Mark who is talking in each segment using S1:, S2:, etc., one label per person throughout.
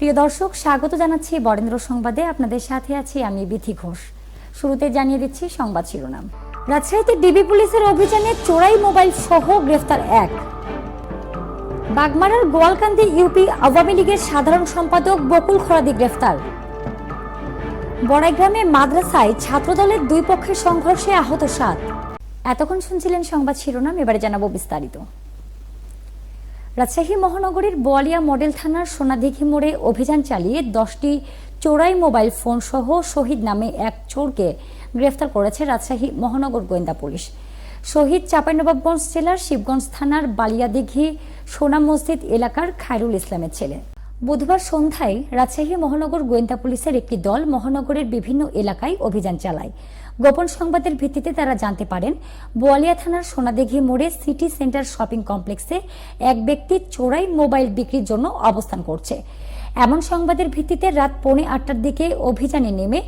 S1: প্রিয় দর্শক, স্বাগত জানাচ্ছি বরেন্দ্র সংবাদে। আপনাদের সাথে আছি আমি বিথি ঘোষ। শুরুতে জানিয়ে দিচ্ছি সংবাদ শিরোনাম। রাজশাহীতে ডিবি পুলিশের অভিযানে চোরাই মোবাইল সহ গ্রেফতার এক। বাগমারার গোয়ালকান্দি ইউপি আওয়ামী লীগের সাধারণ সম্পাদক বকুল খরাদি গ্রেফতার। বড়াইগ্রামে মাদ্রাসায় ছাত্রদলের দুই পক্ষের সংঘর্ষে আহত সাত। এতক্ষণ শুনছিলেন সংবাদ শিরোনাম, এবারে জানাব বিস্তারিত। রাজশাহী মহানগরীর বোয়ালিয়া মডেল থানার সোনাদিঘি মোড়ে অভিযান চালিয়ে দশটি চোরাই মোবাইল ফোন সহ শহীদ নামে এক চোরকে গ্রেফতার করেছে রাজশাহী মহানগর গোয়েন্দা পুলিশ। শহীদ চাঁপাইনবাবগঞ্জ জেলার শিবগঞ্জ থানার বালিয়াদিঘি সোনা মসজিদ এলাকার খায়রুল ইসলামের ছেলে। বুধবার সন্ধ্যায় রাজশাহী মহানগর গোয়েন্দা পুলিশের একটি দল মহানগরের বিভিন্ন এলাকায় অভিযান চালায়। গোপন সংবাদের ভিত্তিতে তারা জানতে পারেন, বোয়ালিয়া থানার সোনাদেঘি মোড়ে সিটি সেন্টার শপিং কমপ্লেক্সে এক ব্যক্তি চোরাই মোবাইল বিক্রির জন্য অবস্থান করছে। এমন সংবাদের ভিত্তিতে রাত পৌনে আটটার দিকে অভিযানে নেমে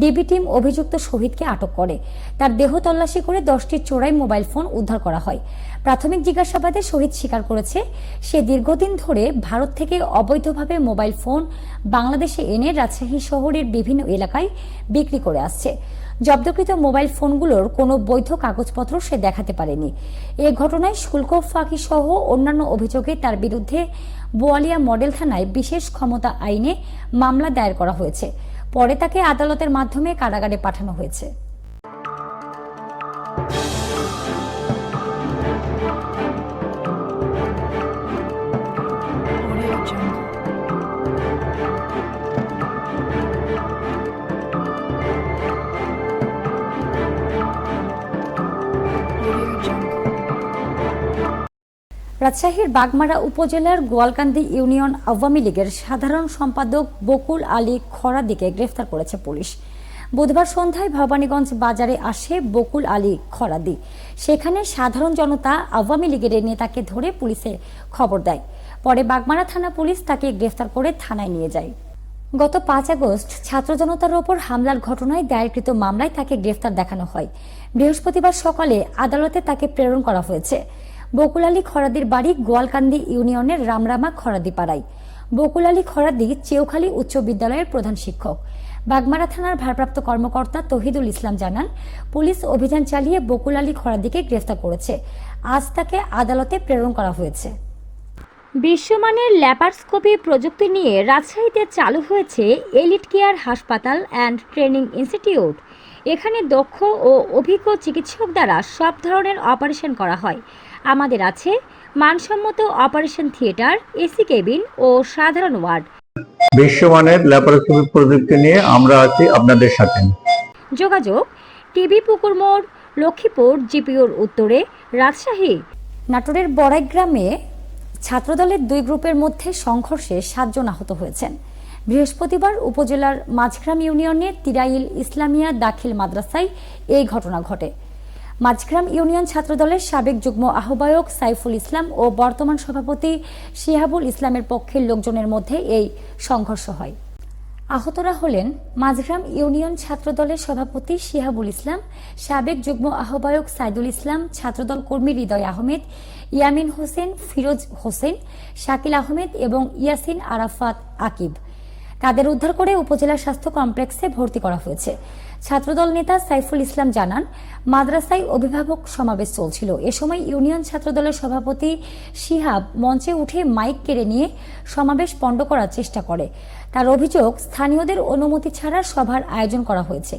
S1: ডিবি টিম অভিযুক্ত শহীদকে আটক করে। তার দেহ তল্লাশি করে দশটি চোরাই মোবাইল ফোন উদ্ধার করা হয়। প্রাথমিক জিজ্ঞাসাবাদে শহীদ স্বীকার করেছে, সে দীর্ঘদিন ধরে ভারত থেকে অবৈধভাবে মোবাইল ফোন বাংলাদেশে এনে রাজশাহী শহরের বিভিন্ন এলাকায় বিক্রি করে আসছে। জব্দকৃত মোবাইল ফোনগুলোর কোনো বৈধ কাগজপত্র সে দেখাতে পারেনি। এ ঘটনায় শুল্ক, ফাঁকি সহ অন্যান্য অভিযোগে তার বিরুদ্ধে বোয়ালিয়া মডেল থানায় বিশেষ ক্ষমতা আইনে মামলা দায়ের করা হয়েছে। পরে তাকে আদালতের মাধ্যমে কারাগারে পাঠানো হয়েছে। রাজশাহীর বাগমারা উপজেলার গোয়ালকান্দি ইউনিয়ন আওয়ামী লীগের সাধারণ সম্পাদক বকুল আলী খরাদিকে গ্রেফতার করেছে পুলিশ। বুধবার সন্ধ্যায় ভবানীগঞ্জ বাজারে আসে বকুল আলী খরাদি। সেখানে সাধারণ জনতা আওয়ামী লীগের নেতাকে ধরে পুলিশে খবর দেয়। পরে বাগমারা থানা পুলিশ তাকে গ্রেফতার করে থানায় নিয়ে যায়। গত পাঁচ আগস্ট ছাত্র জনতার ওপর হামলার ঘটনায় দায়েরকৃত মামলায় তাকে গ্রেফতার দেখানো হয়। বৃহস্পতিবার সকালে আদালতে তাকে প্রেরণ করা হয়েছে। বকুল আলী খরাদির বাড়ি গোয়ালকান্দি ইউনিয়নের রামরামা খরাদি পাড়ায় বকুল আলী খরাদি চেউখালী উচ্চ বিদ্যালয়ের প্রধান শিক্ষক। বাগমারা থানার ভারপ্রাপ্ত কর্মকর্তা তহিদুল ইসলাম জানান, পুলিশ অভিযান চালিয়ে বকুল আলী খরাদিকে গ্রেফতার করেছে। আজ তাকে আদালতে প্রেরণ করা হয়েছে। বিশ্বমানের ল্যাপারস্কোপি প্রযুক্তি নিয়ে রাজশাহীতে চালু হয়েছে এলিট কেয়ার হাসপাতাল অ্যান্ড ট্রেনিং ইনস্টিটিউট। এখানে দক্ষ ও অভিজ্ঞ চিকিৎসক দ্বারা সব ধরনের অপারেশন করা হয়। আমাদের আছে মানসম্মত অপারেশন থিয়েটার এসি কেবিন ও সাধারণ ওয়ার্ড।
S2: বিশ্বমানের ল্যাপারোস্কোপি প্রযুক্তি নিয়ে আমরা আছি আপনাদের সাথে।
S1: যোগাযোগ টিবি পুকুর মোড় লক্ষ্মীপুর জিপিওর উত্তরে রাজশাহী। নাটোরের বড়াই গ্রামে ছাত্রদলের দুই গ্রুপের মধ্যে সংঘর্ষে সাতজন আহত হয়েছেন। বৃহস্পতিবার উপজেলার মাঝগ্রাম ইউনিয়নের তিরাইল ইসলামিয়া দাখিল মাদ্রাসায় এই ঘটনা ঘটে। মাঝগ্রাম ইউনিয়ন ছাত্রদলের সাবেক যুগ্ম আহ্বায়ক সাইফুল ইসলাম ও বর্তমান সভাপতি শিহাবুল ইসলামের পক্ষের লোকজনের মধ্যে এই সংঘর্ষ হয়। আহতরা হলেন মাঝগ্রাম ইউনিয়ন ছাত্রদলের সভাপতি শিহাবুল ইসলাম, সাবেক যুগ্ম আহ্বায়ক সাইদুল ইসলাম, ছাত্রদল কর্মী হৃদয় আহমেদ, ইয়ামিন হোসেন, ফিরোজ হোসেন, শাকিল আহমেদ এবং ইয়াসিন আরাফাত আকিব। তাদের উদ্ধার করে উপজেলা স্বাস্থ্য কমপ্লেক্সে ভর্তি করা হয়েছে। ছাত্রদল নেতা সাইফুল ইসলাম জানান, মাদ্রাসায় অভিভাবক সমাবেশ চলছিল। এ সময় ইউনিয়ন ছাত্রদলের সভাপতি শিহাব মঞ্চে উঠে মাইক কেড়ে নিয়ে সমাবেশ পণ্ড করার চেষ্টা করে। তার অভিযোগ, স্থানীয়দের অনুমতি ছাড়া সভার আয়োজন করা হয়েছে।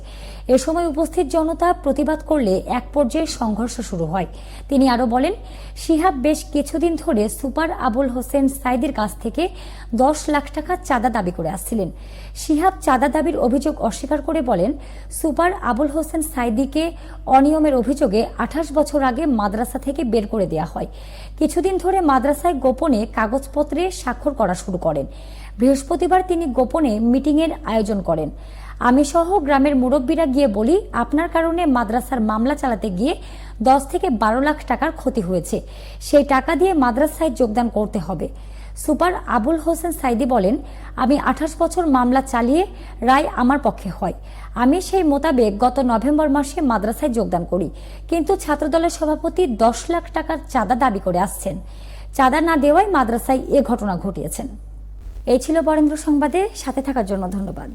S1: এ সময় উপস্থিত জনতা প্রতিবাদ করলে এক পর্যায়ে সংঘর্ষ শুরু হয়। তিনি আরও বলেন, শিহাব বেশ কিছুদিন ধরে সুপার আবুল হোসেন সাইদের কাছ থেকে দশ লাখ টাকা চাঁদা দাবি করে আসছিলেন। শিহাব চাঁদা দাবির অভিযোগ অস্বীকার করে বলেন সুপার আবুল হোসেন সাইদিকে অনিয়মের অভিযোগে আঠাশ বছর আগে মাদ্রাসা থেকে বের করে দেওয়া হয়। কিছুদিন ধরে মাদ্রাসায় গোপনে কাগজপত্রে স্বাক্ষর করা শুরু করেন। বৃহস্পতিবার তিনি গোপনে মিটিংয়ের আয়োজন করেন। আমি সহ গ্রামের মুরব্বীরা গিয়ে বলি, আপনার কারণে মাদ্রাসার মামলা চালাতে গিয়ে দশ থেকে বারো লাখ টাকার ক্ষতি হয়েছে। সেই টাকা দিয়ে মাদ্রাসায় যোগদান করতে হবে। সুপার আবুল হোসেন সাইদি বলেন, আমি আঠাশ বছর মামলা চালিয়ে রায় আমার পক্ষে হয়। আমি সেই মোতাবেক গত নভেম্বর মাসে মাদ্রাসায় যোগদান করি। কিন্তু ছাত্রদলের সভাপতি দশ লাখ টাকার চাঁদা দাবি করে আসছেন। চাঁদা না দেওয়ায় মাদ্রাসায় এ ঘটনা ঘটিয়েছেন। এই ছিল বরেন্দ্র সংবাদে। সাথে থাকার জন্য ধন্যবাদ।